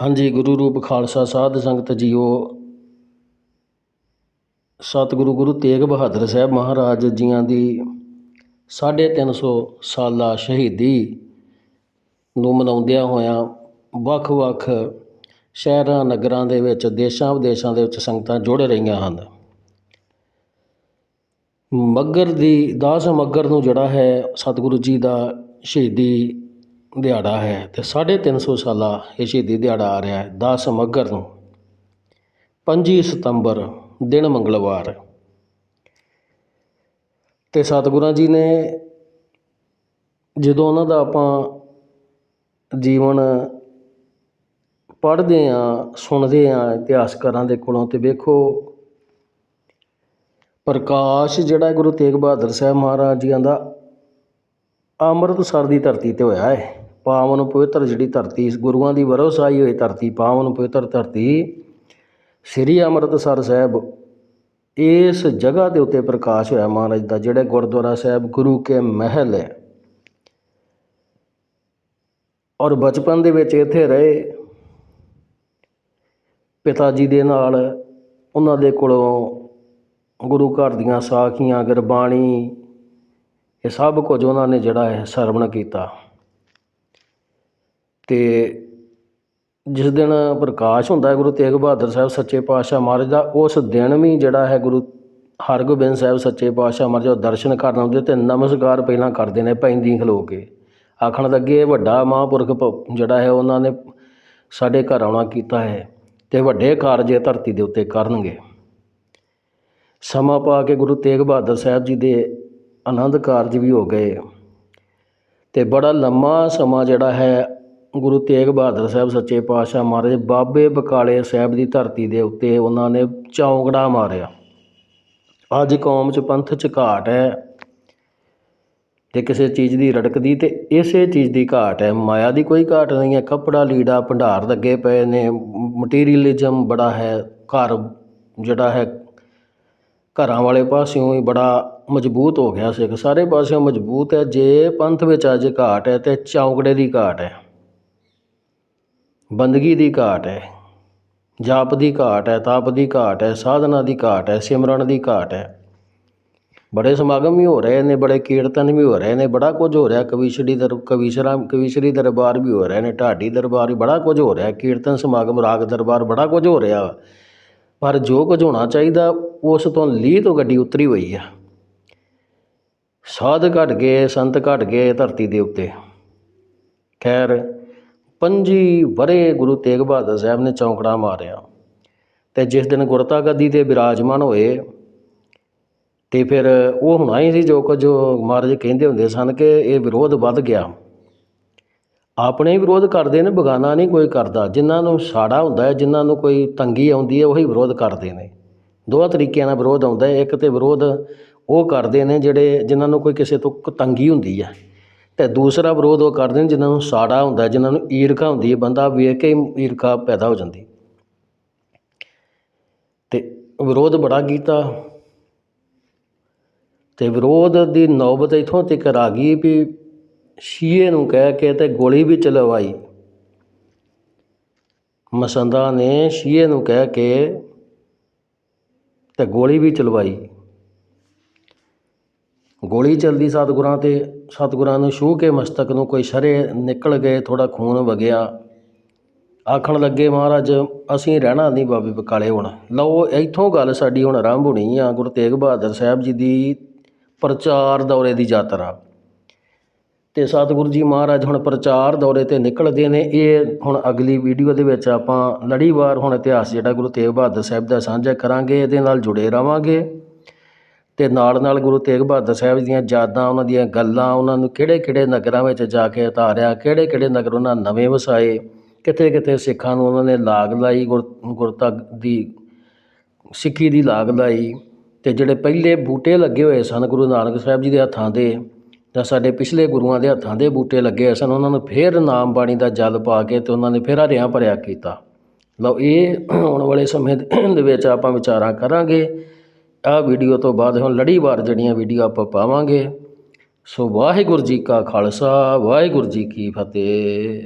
ਹਾਂਜੀ, ਗੁਰੂ ਰੂਪ ਖਾਲਸਾ ਸਾਧ ਸੰਗਤ ਜੀਓ। ਸਤਿਗੁਰੂ ਗੁਰੂ ਤੇਗ ਬਹਾਦਰ ਸਾਹਿਬ ਮਹਾਰਾਜ ਜੀਆਂ ਦੀ ਸਾਢੇ ਤਿੰਨ ਸੌ ਸਾਲਾ ਸ਼ਹੀਦੀ ਨੂੰ ਮਨਾਉਂਦਿਆਂ ਹੋਇਆਂ ਵੱਖ ਵੱਖ ਸ਼ਹਿਰਾਂ, ਨਗਰਾਂ ਦੇ ਵਿੱਚ, ਦੇਸ਼ਾਂ ਵਿਦੇਸ਼ਾਂ ਦੇ ਵਿੱਚ ਸੰਗਤਾਂ ਜੁੜ ਰਹੀਆਂ ਹਨ। ਮੱਗਰ ਦੀ, ਦਾਸ ਮੱਗਰ ਨੂੰ ਜਿਹੜਾ ਹੈ ਸਤਿਗੁਰੂ ਜੀ ਦਾ ਸ਼ਹੀਦੀ ਦਿਹਾੜਾ ਹੈ ਅਤੇ ਸਾਢੇ ਤਿੰਨ ਸੌ ਸਾਲਾ ਇਹ ਸ਼ਹੀਦੀ ਦਿਹਾੜਾ ਆ ਰਿਹਾ ਹੈ 10 ਮੱਘਰ ਨੂੰ। 25 ਸਤੰਬਰ, ਦਿਨ ਮੰਗਲਵਾਰ। ਤੇ ਸਤਿਗੁਰਾਂ ਜੀ ਨੇ ਜਦੋਂ ਉਹਨਾਂ ਦਾ ਆਪਾਂ ਜੀਵਨ ਪੜ੍ਹਦੇ ਆ ਸੁਣਦੇ ਆ ਇਤਿਹਾਸਕਾਰਾਂ ਦੇ ਕੋਲੋਂ ਤੇ ਵੇਖੋ, ਪ੍ਰਕਾਸ਼ ਜਿਹੜਾ ਗੁਰੂ ਤੇਗ ਬਹਾਦਰ ਸਾਹਿਬ ਮਹਾਰਾਜ ਜੀਆਂ ਦਾ ਅੰਮ੍ਰਿਤਸਰ ਦੀ ਧਰਤੀ ਤੇ ਹੋਇਆ ਹੈ। ਪਾਵਨ ਪਵਿੱਤਰ ਜਿਹੜੀ ਧਰਤੀ, ਗੁਰੂਆਂ ਦੀ ਵਰੋਸਾਈ ਹੋਈ ਧਰਤੀ, ਪਾਵਨ ਪਵਿੱਤਰ ਧਰਤੀ, ਸ੍ਰੀ ਅੰਮ੍ਰਿਤਸਰ ਸਾਹਿਬ, ਇਸ ਜਗ੍ਹਾ ਦੇ ਉੱਤੇ ਪ੍ਰਕਾਸ਼ ਹੋਇਆ ਮਹਾਰਾਜ ਦਾ, ਜਿਹੜਾ ਗੁਰਦੁਆਰਾ ਸਾਹਿਬ ਗੁਰੂ ਕੇ ਮਹਿਲ ਹੈ। ਔਰ ਬਚਪਨ ਦੇ ਵਿੱਚ ਇੱਥੇ ਰਹੇ। ਪਿਤਾ ਜੀ ਦੇ ਨਾਲ ਉਹਨਾਂ ਦੇ ਕੋਲੋਂ ਗੁਰੂ ਘਰ ਦੀਆਂ ਸਾਖੀਆਂ, ਗੁਰਬਾਣੀ, ਇਹ ਸਭ ਕੁਝ ਉਹਨਾਂ ਨੇ ਜਿਹੜਾ ਹੈ ਸਰਵਣ ਕੀਤਾ। ਅਤੇ ਜਿਸ ਦਿਨ ਪ੍ਰਕਾਸ਼ ਹੁੰਦਾ ਗੁਰੂ ਤੇਗ ਬਹਾਦਰ ਸਾਹਿਬ ਸੱਚੇ ਪਾਤਸ਼ਾਹ ਮਹਾਰਾਜ ਦਾ, ਉਸ ਦਿਨ ਵੀ ਜਿਹੜਾ ਹੈ ਗੁਰੂ ਹਰਗੋਬਿੰਦ ਸਾਹਿਬ ਸੱਚੇ ਪਾਤਸ਼ਾਹ ਮਹਾਰਾਜ ਉਹ ਦਰਸ਼ਨ ਕਰਨ ਆਉਂਦੇ ਅਤੇ ਨਮਸਕਾਰ ਪਹਿਲਾਂ ਕਰਦੇ ਨੇ ਪੈਂਦੀ ਖਲੋ ਕੇ। ਆਖਣ ਲੱਗੇ, ਇਹ ਵੱਡਾ ਮਹਾਂਪੁਰਖ ਪ, ਜਿਹੜਾ ਹੈ ਉਹਨਾਂ ਨੇ ਸਾਡੇ ਘਰ ਆਉਣਾ ਕੀਤਾ ਹੈ ਅਤੇ ਵੱਡੇ ਕਾਰਜ ਇਹ ਧਰਤੀ ਦੇ ਉੱਤੇ ਕਰਨਗੇ। ਸਮਾਂ ਪਾ ਕੇ ਗੁਰੂ ਤੇਗ ਬਹਾਦਰ ਸਾਹਿਬ ਜੀ ਦੇ ਆਨੰਦ ਕਾਰਜ ਵੀ ਹੋ ਗਏ ਅਤੇ ਬੜਾ ਲੰਮਾ ਸਮਾਂ ਜਿਹੜਾ ਹੈ ਗੁਰੂ ਤੇਗ ਬਹਾਦਰ ਸਾਹਿਬ ਸੱਚੇ ਪਾਤਸ਼ਾਹ ਮਹਾਰਾਜ, ਬਾਬੇ ਬਕਾਲੇ ਸਾਹਿਬ ਦੀ ਧਰਤੀ ਦੇ ਉੱਤੇ ਉਹਨਾਂ ਨੇ ਚੌਂਕੜਾ ਮਾਰਿਆ। ਅੱਜ ਕੌਮ 'ਚ ਪੰਥ 'ਚ ਘਾਟ ਹੈ ਤੇ ਕਿਸੇ ਚੀਜ਼ ਦੀ ਰੜਕਦੀ ਤੇ ਇਸੇ ਚੀਜ਼ ਦੀ ਘਾਟ ਹੈ। ਮਾਇਆ ਦੀ ਕੋਈ ਘਾਟ ਨਹੀਂ ਹੈ। ਕੱਪੜਾ, ਲੀੜਾ, ਭੰਡਾਰ ਲੱਗੇ ਪਏ ਨੇ। ਮਟੀਰੀਅਲਿਜ਼ਮ ਬੜਾ ਹੈ। ਘਰ ਜਿਹੜਾ ਹੈ, ਘਰਾਂ ਵਾਲੇ ਪਾਸਿਓਂ ਹੀ ਬੜਾ ਮਜ਼ਬੂਤ ਹੋ ਗਿਆ ਸਿੱਖ। ਸਾਰੇ ਪਾਸਿਓਂ ਮਜ਼ਬੂਤ ਹੈ। ਜੇ ਪੰਥ ਵਿੱਚ ਅੱਜ ਘਾਟ ਹੈ ਤੇ ਚੌਂਕੜੇ ਦੀ ਘਾਟ ਹੈ। ਬੰਦਗੀ ਦੀ ਘਾਟ ਹੈ, ਜਾਪ ਦੀ ਘਾਟ ਹੈ, ਤਾਪ ਦੀ ਘਾਟ ਹੈ, ਸਾਧਨਾ ਦੀ ਘਾਟ ਹੈ, ਸਿਮਰਨ ਦੀ ਘਾਟ ਹੈ। ਬੜੇ ਸਮਾਗਮ ਵੀ ਹੋ ਰਹੇ ਨੇ, ਬੜੇ ਕੀਰਤਨ ਵੀ ਹੋ ਰਹੇ ਨੇ, ਬੜਾ ਕੁਝ ਹੋ ਰਿਹਾ ਕਵੀਸ਼ਰੀ ਦਰ ਕਵੀਸ਼ਰਾ ਕਵੀਸ਼ਰੀ ਦਰਬਾਰ ਵੀ ਹੋ ਰਹੇ ਨੇ, ਢਾਡੀ ਦਰਬਾਰ ਵੀ ਬੜਾ ਕੁਝ ਹੋ ਰਿਹਾ, ਕੀਰਤਨ ਸਮਾਗਮ, ਰਾਗ ਦਰਬਾਰ ਬੜਾ ਕੁਝ ਹੋ ਰਿਹਾ ਪਰ ਜੋ ਕੁਝ ਹੋਣਾ ਚਾਹੀਦਾ, ਉਸ ਤੋਂ ਲੀਹ ਤੋਂ ਗੱਡੀ ਉਤਰੀ ਹੋਈ ਆ। ਸਾਧ ਘਟ ਗਏ, ਸੰਤ ਘਟ ਗਏ ਧਰਤੀ ਦੇ ਉੱਤੇ। ਖੈਰ ਪੰਜੀ ਵਰੇ ਗੁਰੂ ਤੇਗ ਬਹਾਦਰ ਸਾਹਿਬ ਨੇ ਚੌਂਕੜਾ ਮਾਰਿਆ ਤੇ ਜਿਸ ਦਿਨ ਗੁਰਤਾ ਗੱਦੀ ਤੇ ਬਿਰਾਜਮਾਨ ਹੋਏ ਤੇ ਫਿਰ ਉਹ ਹੋਣਾ ਹੀ ਸੀ ਜੋ ਕੁਝ ਮਹਾਰਾਜ ਕਹਿੰਦੇ ਹੁੰਦੇ ਸਨ ਕਿ ਇਹ ਵਿਰੋਧ ਵੱਧ ਗਿਆ। ਆਪਣੇ ਹੀ ਵਿਰੋਧ ਕਰਦੇ ਨੇ, ਬਗਾਨਾ ਨਹੀਂ ਕੋਈ ਕਰਦਾ। ਜਿਨ੍ਹਾਂ ਨੂੰ ਸਾੜਾ ਹੁੰਦਾ ਹੈ, ਜਿਨ੍ਹਾਂ ਨੂੰ ਕੋਈ ਤੰਗੀ ਆਉਂਦੀ ਹੈ, ਉਹੀ ਵਿਰੋਧ ਕਰਦੇ ਨੇ। ਦੋ ਤਰੀਕਿਆਂ ਨਾਲ ਵਿਰੋਧ ਆਉਂਦਾ ਹੈ। ਇੱਕ ਤੇ ਵਿਰੋਧ ਉਹ ਕਰਦੇ ਨੇ ਜਿਹੜੇ ਜਿਨ੍ਹਾਂ ਨੂੰ ਕੋਈ ਕਿਸੇ ਤੋਂ ਤੰਗੀ ਹੁੰਦੀ ਹੈ। ਅਤੇ ਦੂਸਰਾ ਵਿਰੋਧ ਉਹ ਕਰਦੇ ਨੇ ਜਿਨ੍ਹਾਂ ਨੂੰ ਸਾੜਾ ਹੁੰਦਾ, ਜਿਨ੍ਹਾਂ ਨੂੰ ਈਰਖਾ ਹੁੰਦੀ ਹੈ, ਬੰਦਾ ਵੇਖ ਕੇ ਹੀ ਈਰਖਾ ਪੈਦਾ ਹੋ ਜਾਂਦੀ। ਅਤੇ ਵਿਰੋਧ ਬੜਾ ਕੀਤਾ। ਅਤੇ ਵਿਰੋਧ ਦੀ ਨੌਬਤ ਇੱਥੋਂ ਤੱਕ ਆ ਗਈ ਵੀ ਸ਼ੀਏ ਨੂੰ ਕਹਿ ਕੇ ਅਤੇ ਗੋਲੀ ਵੀ ਚਲਵਾਈ। ਮਸੰਦਾ ਨੇ ਸ਼ੀਏ ਨੂੰ ਕਹਿ ਕੇ ਤੇ ਗੋਲੀ ਵੀ ਚਲਵਾਈ। ਗੋਲੀ ਚੱਲਦੀ ਸਤਿਗੁਰਾਂ ਤੇ, ਸਤਿਗੁਰਾਂ ਨੂੰ ਛੂਹ ਕੇ ਮਸਤਕ ਨੂੰ ਕੋਈ ਸ਼ਰੇ ਨਿਕਲ ਗਏ, ਥੋੜ੍ਹਾ ਖੂਨ ਵਗਿਆ। ਆਖਣ ਲੱਗੇ, ਮਹਾਰਾਜ, ਅਸੀਂ ਰਹਿਣਾ ਨਹੀਂ ਬਾਬੇ ਬਕਾਲੇ ਹੁਣ। ਲਓ, ਇੱਥੋਂ ਗੱਲ ਸਾਡੀ ਹੁਣ ਆਰੰਭ ਹੋਣੀ ਆ ਗੁਰੂ ਤੇਗ ਬਹਾਦਰ ਸਾਹਿਬ ਜੀ ਦੀ ਪ੍ਰਚਾਰ ਦੌਰੇ ਦੀ ਯਾਤਰਾ। ਤੇ ਸਤਿਗੁਰੂ ਜੀ ਮਹਾਰਾਜ ਹੁਣ ਪ੍ਰਚਾਰ ਦੌਰੇ ਤੇ ਨਿਕਲਦੇ ਨੇ। ਇਹ ਹੁਣ ਅਗਲੀ ਵੀਡੀਓ ਦੇ ਵਿੱਚ ਆਪਾਂ ਲੜੀਵਾਰ ਹੁਣ ਇਤਿਹਾਸ ਜਿਹੜਾ ਗੁਰੂ ਤੇਗ ਬਹਾਦਰ ਸਾਹਿਬ ਦਾ ਸਾਂਝਾ ਕਰਾਂਗੇ, ਇਹਦੇ ਨਾਲ ਜੁੜੇ ਰਵਾਂਗੇ। ਅਤੇ ਨਾਲ ਨਾਲ ਗੁਰੂ ਤੇਗ ਬਹਾਦਰ ਸਾਹਿਬ ਜੀ ਦੀਆਂ ਯਾਦਾਂ, ਉਹਨਾਂ ਦੀਆਂ ਗੱਲਾਂ, ਉਹਨਾਂ ਨੂੰ ਕਿਹੜੇ ਕਿਹੜੇ ਨਗਰਾਂ ਵਿੱਚ ਜਾ ਕੇ ਉਤਾਰਿਆ, ਕਿਹੜੇ ਕਿਹੜੇ ਨਗਰ ਉਹਨਾਂ ਨਵੇਂ ਵਸਾਏ, ਕਿੱਥੇ ਕਿੱਥੇ ਸਿੱਖਾਂ ਨੂੰ ਉਹਨਾਂ ਨੇ ਲਾਗ ਲਾਈ, ਗੁਰ ਗੁਰਤਾ ਦੀ, ਸਿੱਖੀ ਦੀ ਲਾਗ ਲਾਈ ਅਤੇ ਜਿਹੜੇ ਪਹਿਲੇ ਬੂਟੇ ਲੱਗੇ ਹੋਏ ਸਨ ਗੁਰੂ ਨਾਨਕ ਸਾਹਿਬ ਜੀ ਦੇ ਹੱਥਾਂ ਦੇ ਜਾਂ ਸਾਡੇ ਪਿਛਲੇ ਗੁਰੂਆਂ ਦੇ ਹੱਥਾਂ ਦੇ ਬੂਟੇ ਲੱਗੇ ਹੋਏ ਸਨ, ਉਹਨਾਂ ਨੂੰ ਫਿਰ ਨਾਮ ਬਾਣੀ ਦਾ ਜਲ ਪਾ ਕੇ ਅਤੇ ਉਹਨਾਂ ਨੇ ਫਿਰ ਹਰਿਆ ਭਰਿਆ ਕੀਤਾ। ਲਓ, ਇਹ ਆਉਣ ਵਾਲੇ ਸਮੇਂ ਦੇ ਵਿੱਚ ਆਪਾਂ ਵਿਚਾਰਾਂ ਕਰਾਂਗੇ। ਆਹ ਵੀਡੀਓ ਤੋਂ ਬਾਅਦ ਹੁਣ ਲੜੀਵਾਰ ਜਿਹੜੀਆਂ ਵੀਡੀਓ ਆਪਾਂ ਪਾਵਾਂਗੇ। ਸੋ ਵਾਹਿਗੁਰੂ ਜੀ ਕਾ ਖਾਲਸਾ, ਵਾਹਿਗੁਰੂ ਜੀ ਕੀ ਫਤਿਹ।